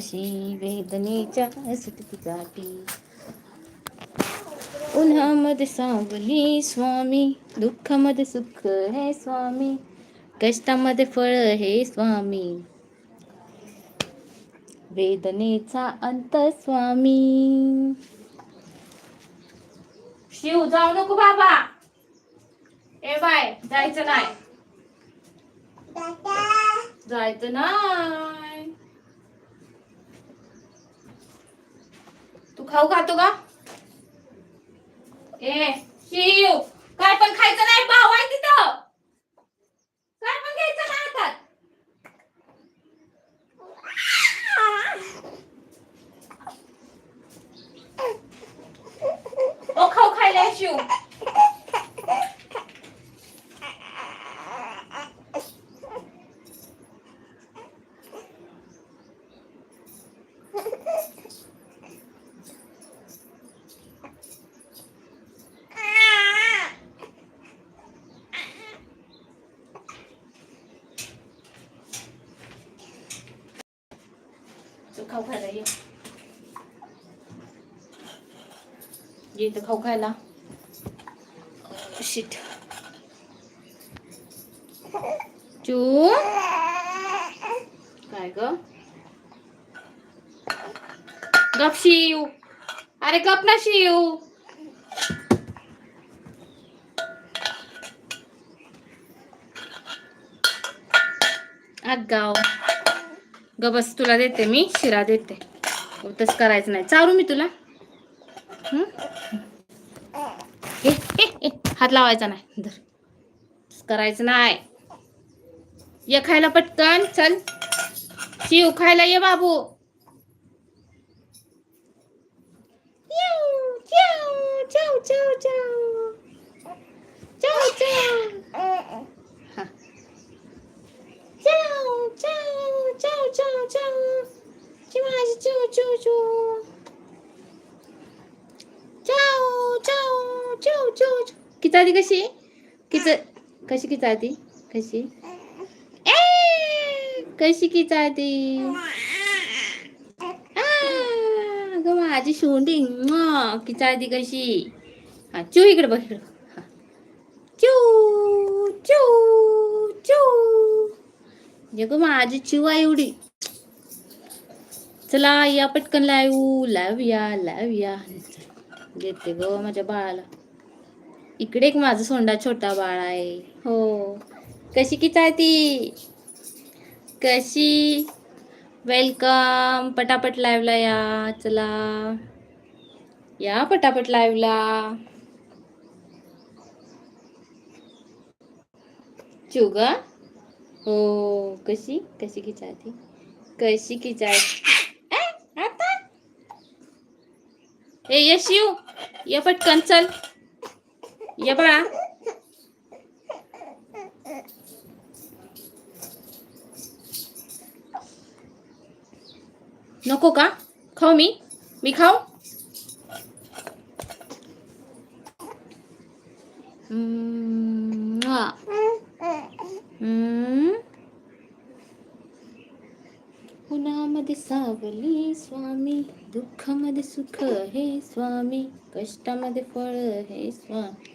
उपाशी वेदनेच्या सुटकेसाठी उन्हामध्ये सावली स्वामी दुःखामध्ये सुख हे स्वामी कष्टामध्ये फळ हे स्वामी। वेदनेचा अंत स्वामी। शिव जाऊ नको बाबा. ए बाय जायचं नाही. जायचं नाही तू खाऊ खातो का ए शिव काय पण खायचं नाही भाव आहे तिथं. काय पण घ्यायचं नाही हातात ओ खाऊ खायला ये, शिव तू खाऊ खायला ये. ये इथं खाऊ खायला. शिट चू. काय ग? गप शिव. अरे गप ना शिव. आगाव ग बस तुला देते मी शिरा देते. तसं करायचं नाही. चारू मी तुला. ए, ए, ए, हात लावायचा नाही. धर. करायचं नाही. ये खायला पटकन चल. शिव खायला ये बाबू. येऊ, येऊ, जाऊ, जाऊ, जाऊ. जाऊ, जाऊ. हा. जाऊ, जाऊ, जाऊ, जाऊ, जाऊ. ची माझी चू, चू, चू. जाऊ, जाऊ, जाऊ, कशी? किच कशी किचादी कशी? ए! कशी किचादी ग माझी शोंडी म्वा, किचादी कशी? हा चू इकडे बघ इकडे बघ. हा. चू चू चू. ये माझी चिवा एवढी. चला या पटकन लावू. लावूया लावूया. देते ग माझ्या बाळाला. इकडे एक माझं सोंडा छोटा बाळ आहे. हो. कशी किती आहे ती? कशी? वेलकम. पटापट लाईव्हला या. चला. या पटापट लाईव्हला चुग हो. कशी? कशी खिचायती कशी खिचाय आता? ए ये शिव ये पटकन चल. ये बाळा नको का खाऊ मी मी खाऊ हम्म, वा. हम्म. उन्हामध्ये सावली स्वामी दुःखामध्ये सुख हे स्वामी कष्टामध्ये फळ हे स्वामी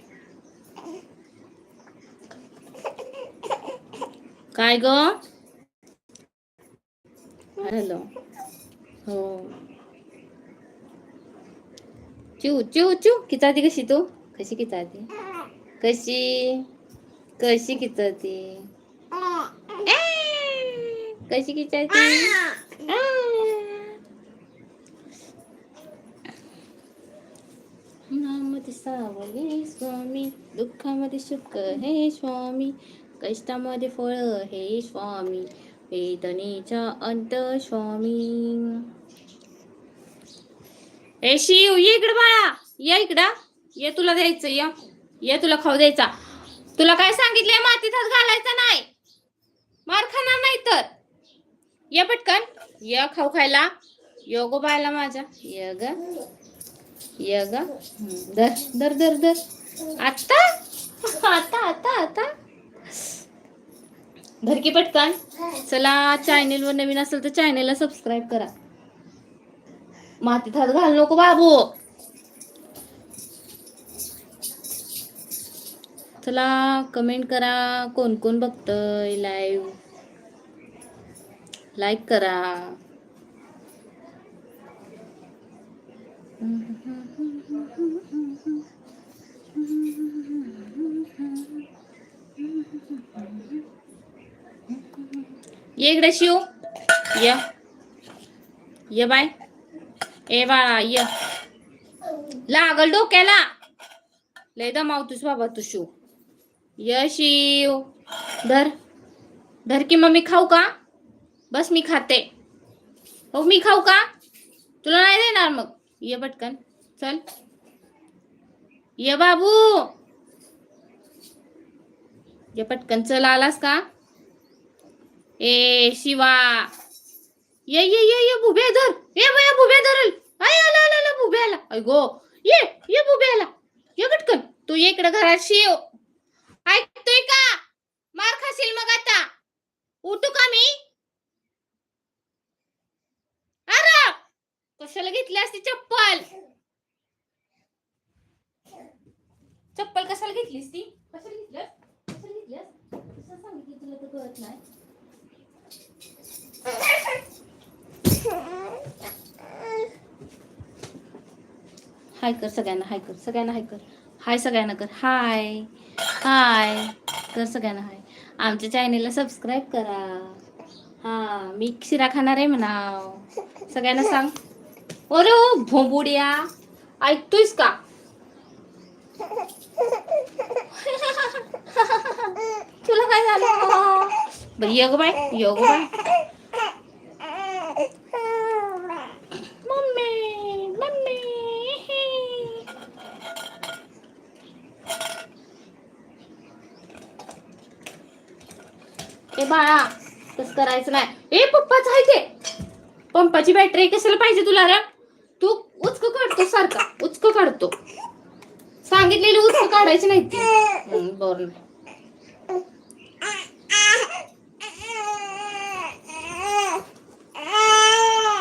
काय ग? हॅलो. हो. चू चिऊ चिऊ. किचाती कशी तू? कशी किचाती कशी? कशी किचाती कशी किचाती नामती सावली स्वामी दुःखामध्ये सुख हे स्वामी. कष्टामध्ये फळ हे स्वामी वेदनेचा अंत स्वामी. ए शिव ये इकडं बाळा. ये इकडं. ये तुला द्यायचं ये. ये तुला खाऊ द्यायचा. तुला काय सांगितलंय? मातीत हात घालायचा नाही. मार खाणार नाही तर. ये पटकन. ये खाऊ खायला. यो गो बायला माझ्या. य ग. य ग. धर दर दर दर दर आता? आता आता आता? धरकी पटकन. चला चॅनेलवर नवीन असेल तर चॅनेलला सबस्क्राईब करा. मातीत हात घाल नको बाबू. चला कमेंट करा कोण कोण बघतय लाईव्ह लाईक करा. ये इकडे शिव. ये. ये बाय ए बाळा ये. लागल डोक्याला. लय दमावतोस बाबा तू शिव. ये शिव. धर. धर की मग मी खाऊ का? बस मी खाते. हो मी खाऊ का? तुला नाही देणार मग. ये पटकन. चल. ये बाबू. ये पटकन. चल आलास का? ए शिवा. ये ये ये ये बुबे धर. ए बया बुबे धरल. आय आला आला आला बुबे आला अय गो. ये ये बुबे आला ये गटकन. तू ये इकडे घरात शिव. ऐकतोय का? मार खाशील मग आता. उठू का मी? अरे! कशाला घेतली असती चप्पल? चप्पल कशाला घेतलीस ती कशाला घेतलं कशाला घेतलं कसं सांगितलं तुला तर कळत नाही. हाय कर सगळ्यांना हाय कर सगळ्यांना हाय कर. हाय सगळ्यांना कर. हाय हाय कर सगळ्यांना हाय. आमच्या चॅनेलला सबस्क्राईब करा. हा मी शिरा खाणार आहे म्हणाव. सगळ्यांना सांग. अरे ओ भोंबुड्या. ऐकतोयस का? तुला काय झालं? बरं योग बाय योग बाय बाळा तस करायचं नाही. ए पप्पाच आहे ते. पंपाची बॅटरी कशाला पाहिजे तुला रे? तू उचक काढतो सारखा उचक काढतो. सांगितलेली उचक काढायची नाही बरं